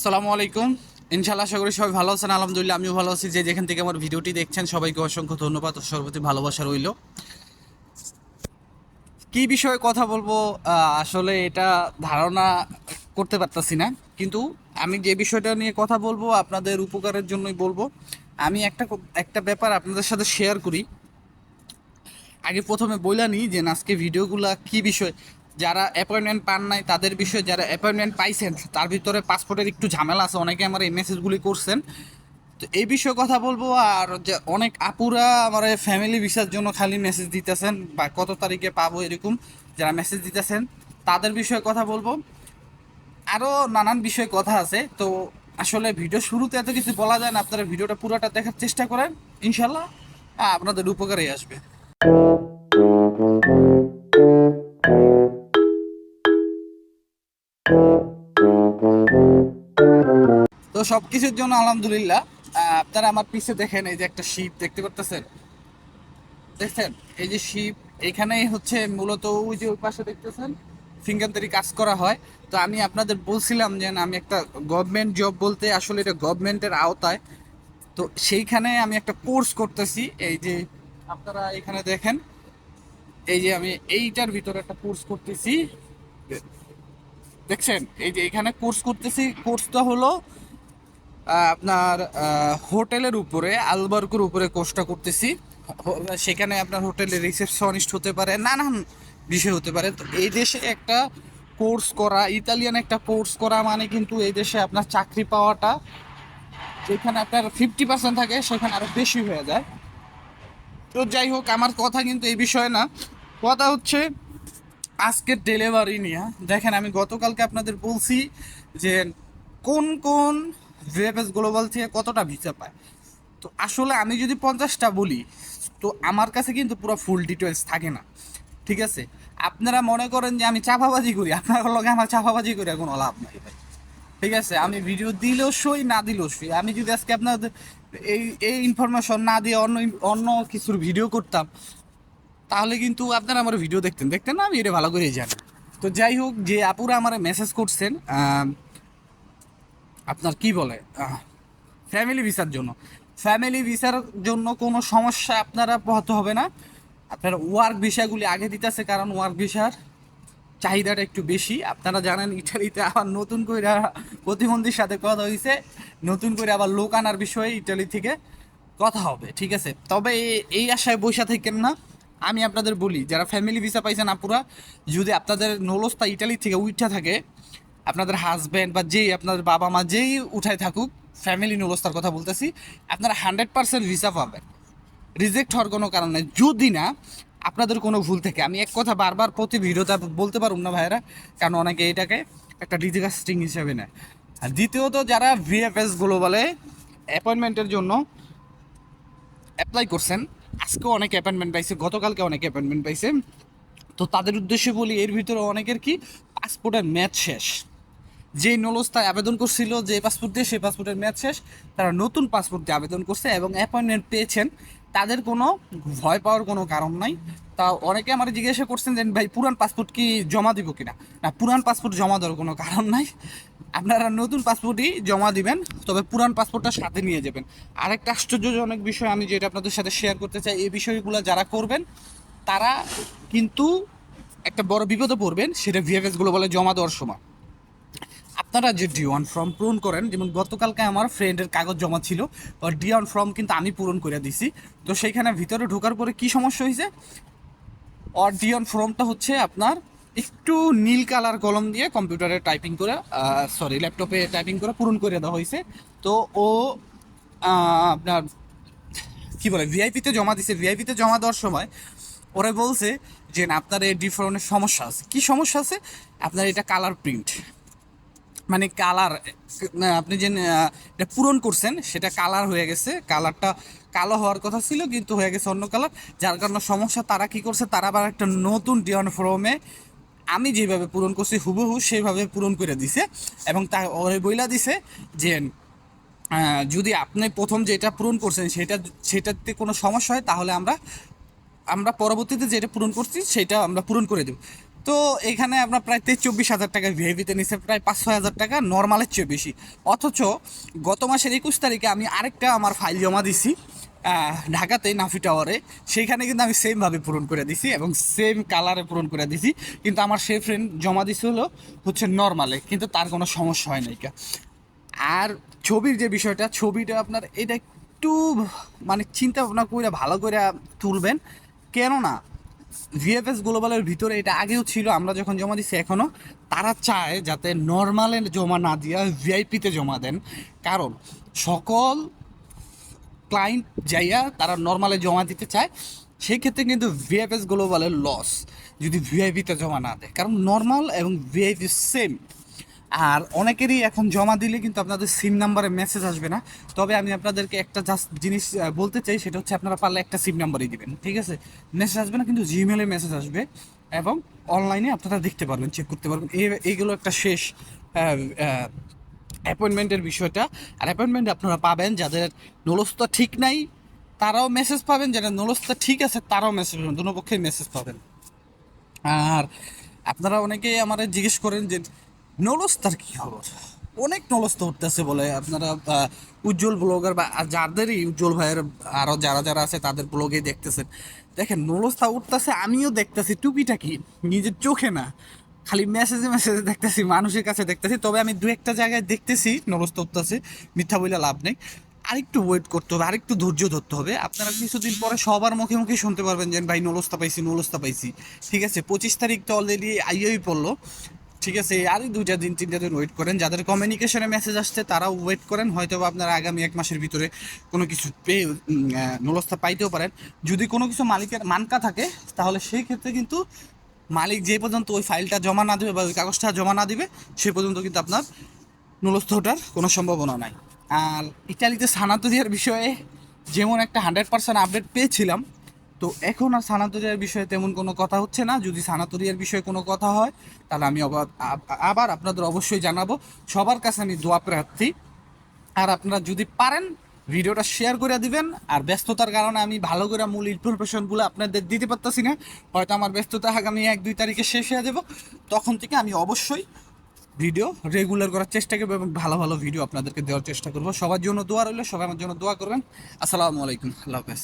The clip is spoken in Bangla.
আসসালামু আলাইকুম। ইনশাল্লাহ আশা করি সবাই ভালো আছেন। আলহামদুলিল্লাহ আমিও ভালো আছি। যে যেখান থেকে আমার ভিডিওটি দেখছেন, সবাইকে অসংখ্য ধন্যবাদ ও সর্বতি ভালোবাসা রইল। কি বিষয়ে কথা বলব? আসলে এটা ধারণা করতে পারতাছি না। কিন্তু আমি যে বিষয়টা নিয়ে কথা বলব, আপনাদের উপকারের জন্যই বলব। আমি একটা একটা ব্যাপার আপনাদের সাথে শেয়ার করি। আগে প্রথমে বইলা নিই যে আজকে ভিডিওগুলা কি বিষয় যারা অ্যাপয়েন্টমেন্ট পান নাই, তাদের বিষয়ে যারা অ্যাপয়েন্টমেন্ট পাইছেন, তার ভিতরে পাসপোর্টের একটু ঝামেলা আছে, অনেকে আমার এই মেসেজগুলি করছেন। তো এই বিষয়ে কথা বলব, আর যে অনেক আপুরা আমার ফ্যামিলি ভিসার জন্য খালি মেসেজ দিতেছেন, বা কত তারিখে পাবো এরকম যারা মেসেজ দিতেছেন, তাদের বিষয়ে কথা বলব। আরও নানান বিষয়ে কথা আছে, তো আসলে ভিডিও শুরুতে এত কিছু বলা যায় না, আপনারা ভিডিওটা পুরোটা দেখার চেষ্টা করেন ইনশাল্লাহ আপনাদের উপকারেই আসবে। তো সব কিছুর জন্য আলহামদুলিল্লাহ আপনারা আমার পিছে দেখেন এই যে একটা শিপ, দেখতে পারতেছেন? দেখছেন? এই যে শিপ, এখানেই হচ্ছে মূলত ওই যে ওই পাশে দেখতেছেন ফিঙ্গারদারি কাজ করা হয়। তো আমি আপনাদের বলছিলাম যে আমি একটা গভর্নমেন্ট জব বলতে আসলে এটা গভর্নমেন্টের আওতায়। তো সেইখানে আমি একটা কোর্স করতেছি, এই যে আপনারা এখানে দেখেন, এই যে আমি এইটার ভিতরে একটা কোর্স করতেছি। দেখছেন? এই যে এখানে কোর্স করতেছি কোর্সটা হলো আপনার হোটেলের উপরে আলবার্কুর উপরে কোর্সটা করতেছি। সেখানে আপনার হোটেলে রিসেপশনিস্ট হতে পারে, নানান বিষয় হতে পারে। তো এই দেশে একটা কোর্স করা, ইতালিয়ান একটা কোর্স করা মানে কিন্তু এই দেশে আপনার চাকরি পাওয়াটা, যেখানে আপনার ফিফটি পার্সেন্ট থাকে, সেখানে আরও বেশি হয়ে যায়। তো যাই হোক, আমার কথা কিন্তু এই বিষয়ে না। কথা হচ্ছে, আজকের ডেলিভারি নিয়ে। দেখেন, আমি গতকালকে আপনাদের বলছি যে কোন কোন ভিএফএস গ্লোবাল থেকে কতটা ভিসা পায়? তো আসলে আমি যদি পঞ্চাশটা বলি, তো আমার কাছে কিন্তু পুরো ফুল ডিটেলস থাকে না। ঠিক আছে? আপনারা মনে করেন যে আমি চাপাবাজি করি, আপনার লগে আমার চাপাবাজি করে কোনো লাভ নাই ভাই। ঠিক আছে? আমি ভিডিও দিলেও সই, না দিলেও সই। আমি যদি আজকে আপনাদের এই এই ইনফরমেশন না দিয়ে অন্য অন্য কিছুর ভিডিও করতাম, তাহলে কিন্তু আপনারা আমার ভিডিও দেখতেন। দেখতেন না, আমি এটা ভালো করেই জানি। তো যাই হোক, যে আপুরা আমার মেসেজ করছেন আপনার কি বলে? ফ্যামিলি ভিসার জন্য। ফ্যামিলি ভিসার জন্য কোনো সমস্যা আপনারা পোহাতে হবে না। আপনার ওয়ার্ক ভিসাগুলি আগে দিতেছে কারণ ওয়ার্ক ভিসার চাহিদাটা একটু বেশি। আপনারা জানেন, ইটালিতে আবার নতুন করে প্রতিবন্ধীর সাথে কথা হয়েছে নতুন করে আবার লোক আনার বিষয়ে ইটালি থেকে কথা হবে, ঠিক আছে? তবে এই আশায় বৈশা থাকেন না। আমি আপনাদের বলি, যারা ফ্যামিলি ভিসা পাইছেন আপুরা, যদি আপনাদের নলস্তা ইটালি থেকে উঠা থাকে আপনাদের হাজব্যান্ড বা যেই আপনাদের বাবা মা যেই উঠায় থাকুক ফ্যামিলি নলস্তার কথা বলতেছি, আপনারা হান্ড্রেড পার্সেন্ট ভিসা পাবেন। রিজেক্ট হওয়ার কোনো কারণ যদি না, আপনাদের কোনো ভুল থেকে, আমি এক কথা বারবার প্রতি ভিডিওতে বলতে পারুন না ভাইয়েরা, কারণ অনেকে এটাকে একটা ডিজিকাস্টিং হিসেবে নেয়। আর দ্বিতীয়ত, যারা ভিএফএস গ্লোবালে অ্যাপয়েন্টমেন্টের জন্য অ্যাপ্লাই করছেন, আজকেও অনেক অ্যাপয়েন্টমেন্ট পাইছে, গতকালকে অনেক অ্যাপয়েন্টমেন্ট পাইছে। তো তাদের উদ্দেশ্যে বলি, এর ভিতরে অনেকের কি? পাসপোর্টের ম্যাচ শেষ। যে নলস্তায় আবেদন করছিল যে পাসপোর্ট দিয়ে, সেই পাসপোর্টের মেয়াদ শেষ। তারা নতুন পাসপোর্ট দিয়ে আবেদন করছে এবং অ্যাপয়েন্টমেন্ট পেয়েছেন। তাদের কোনো ভয় পাওয়ার কোনো কারণ নাই। তা অনেকে আমার জিজ্ঞাসা করছেন যে, ভাই, পুরান পাসপোর্ট কি জমা দিব কিনা? না, পুরান পাসপোর্ট জমা দেওয়ার কোনো কারণ নাই। আপনারা নতুন পাসপোর্টই জমা দিবেন, তবে পুরান পাসপোর্টটা সাথে নিয়ে যাবেন। আরেকটা আশ্চর্যজনক বিষয় আমি যেটা আপনাদের সাথে শেয়ার করতে চাই, এই বিষয়গুলো যারা করবেন, তারা কিন্তু একটা বড় বিপদে পড়বেন, সেটা ভিএফএসগুলো বলে জমা দেওয়ার সময়। আপনারা যে ডি ওয়ান ফর্ম পূরণ করেন, যেমন গতকালকে আমার ফ্রেন্ডের কাগজ জমা ছিল ডি ওয়ান ফর্ম কিন্তু আমি পূরণ করে দিছি। তো সেইখানে ভিতরে ঢোকার পরে কি সমস্যা হয়েছে? আর ডি ওয়ান ফর্মটা হচ্ছে আপনার একটু নীল কালার কলম দিয়ে কম্পিউটারে টাইপিং করে সরি ল্যাপটপে টাইপিং করে পূরণ করে দেওয়া হয়েছে। তো ও আপনার কি বলে ভিআইপিতে জমা দিছে। ভিআইপিতে জমা দেওয়ার সময় ওরা বলছে যে আপনার এই ডি ফর্মের সমস্যা আছে। কি সমস্যা আছে? আপনার এটা কালার প্রিন্ট মানে কালার আপনি যে এটা পূরণ করছেন, সেটা কালার হয়ে গেছে। কালারটা কালো হওয়ার কথা ছিল, কিন্তু হয়ে গেছে অন্য কালার। যার কারণে সমস্যা, তারা কি করছে, তারা আবার একটা নতুন ডিওন ফর্মে আমি যেভাবে পূরণ করছি, হুবহু সেইভাবে পূরণ করে দিছে এবং তা ওরে বইলা দিছে যে যদি আপনি প্রথম যেটা পূরণ করছেন, সেটা, সেটাতে কোনো সমস্যা হয়, তাহলে আমরা আমরা পরবর্তীতে যেটা পূরণ করছি, সেটা আমরা পূরণ করে দেব। তো এখানে আপনার প্রায় তেইশ চব্বিশ হাজার টাকা ভিআইপিতে নিচ্ছে প্রায় পাঁচ ছয় হাজার টাকা, নর্মালের চেয়ে বেশি। অথচ গত মাসের একুশ তারিখে আমি আরেকটা আমার ফাইল জমা দিছি ঢাকাতে নাফি টাওয়ারে। সেইখানে কিন্তু আমি সেমভাবে পূরণ করে দিছি এবং সেম কালারে পূরণ করে দিছি। কিন্তু আমার সেই ফ্রেন্ড জমা দিছে হলো হচ্ছে নর্মালে কিন্তু তার কোনো সমস্যা হয় নাই। আর ছবির যে বিষয়টা, ছবিটা আপনার এটা একটু মানে চিন্তা ভাবনা করে ভালো করে তুলবেন। কেননা ভিএফএস গ্লোবালের ভিতরে এটা আগেও ছিল, আমরা যখন জমা দিচ্ছি এখনও তারা চায় যাতে নর্মালে জমা না দিয়া ভিআইপিতে জমা দেন। কারণ সকল ক্লায়েন্ট যাইয়া তারা নর্মালে জমা দিতে চায় সেই ক্ষেত্রে কিন্তু ভিএফএস গ্লোবালের লস যদি ভিআইপিতে জমা না দেয়। কারণ নর্মাল এবং ভিআইপি সেম আর অনেকেরই এখন জমা দিলে কিন্তু আপনাদের সিম নাম্বারে মেসেজ আসবে না। তবে আমি আপনাদেরকে একটা জাস্ট জিনিস বলতে চাই, সেটা হচ্ছে আপনারা পারলে একটা সিম নাম্বারই দিবেন, ঠিক আছে? মেসেজ আসবে না, কিন্তু জিমেলে মেসেজ আসবে এবং অনলাইনে আপনারা দেখতে পারবেন চেক করতে পারবেন। এই- এইগুলো একটা শেষ অ্যাপয়েন্টমেন্টের বিষয়টা। আর অ্যাপয়েন্টমেন্ট আপনারা পাবেন যাদের নলস্তা ঠিক নাই, তারাও মেসেজ পাবেন যারা নলস্তা ঠিক আছে, তারাও মেসেজ পাবেন দুনো পক্ষেই মেসেজ পাবেন। আর আপনারা অনেকেই আমার জিজ্ঞেস করেন যে নলস্তার কি খবর? অনেক নলস্তা উঠতেছে বলে। আপনারা উজ্জ্বল ব্লগার বা যাদেরই উজ্জ্বল ভাইয়ের আরও যারা যারা আছে, তাদের ব্লগে দেখতেছেন। দেখেন, নলস্তা উঠতেছে, আমিও দেখতেছি। টুপিটা কি নিজের চোখে না, খালি মেসেজে মেসেজে দেখতেছি, মানুষের কাছে দেখতেছি। তবে আমি দু একটা জায়গায় দেখতেছি, নলস্তা উঠতেছে। মিথ্যা বলে লাভ নেই। আরেকটু ওয়েট করতে হবে, আরেকটু ধৈর্য ধরতে হবে। আপনারা কিছুদিন পরে সবার মুখে মুখে শুনতে পারবেন যে, ভাই, নলস্তা পাইছি নলস্তা পাইছি। ঠিক আছে, পঁচিশ তারিখ তো অলরেডি আইয়াই পড়ল। ঠিক আছে আর দুইটা দিন, তিনটা দিন ওয়েট করেন। যাদের কমিউনিকেশনে মেসেজ আসছে, তারাও ওয়েট করেন। হয়তো আপনারা আগামী এক মাসের ভিতরে কোনো কিছু পেয়ে নলস্তা পাইতেও পারেন। যদি কোনো কিছু মালিকের মানকা থাকে, তাহলে সেই ক্ষেত্রে কিন্তু মালিক যে পর্যন্ত ওই ফাইলটা জমা না দেবে বা ওই কাগজটা জমা না দিবে, সে পর্যন্ত কিন্তু আপনার নুলস্থ ওঠার কোনো সম্ভাবনা নাই। আর ইটালিতে সানাতরিয়ার বিষয়ে যেমন একটা হান্ড্রেড পার্সেন্ট আপডেট পেয়েছিলাম তো এখন আর সানাতরিয়ার বিষয়ে তেমন কোনো কথা হচ্ছে না। যদি সানাতরিয়ার বিষয়ে কোনো কথা হয়, তাহলে আমি আবার আপনাদের অবশ্যই জানাব। সবার কাছে আমি দোয়া প্রার্থী। আর আপনারা যদি পারেন, ভিডিওটা শেয়ার করে দিবেন। আর ব্যস্ততার কারণে আমি ভালো করে মূল ইনফরমেশনগুলো আপনাদের দিতে পারতেছি না। হয়তো আমার ব্যস্ততা আগামী এক, দুই তারিখে শেষ হয়ে যাব। তখন থেকে আমি অবশ্যই ভিডিও রেগুলার করার চেষ্টা করব এবং ভালো ভালো ভিডিও আপনাদেরকে দেওয়ার চেষ্টা করব। সবার জন্য দোয়া রইল, সবাই আমার জন্য দোয়া করবেন। আসসালামু আলাইকুম, আল্লাহ হাফেজ।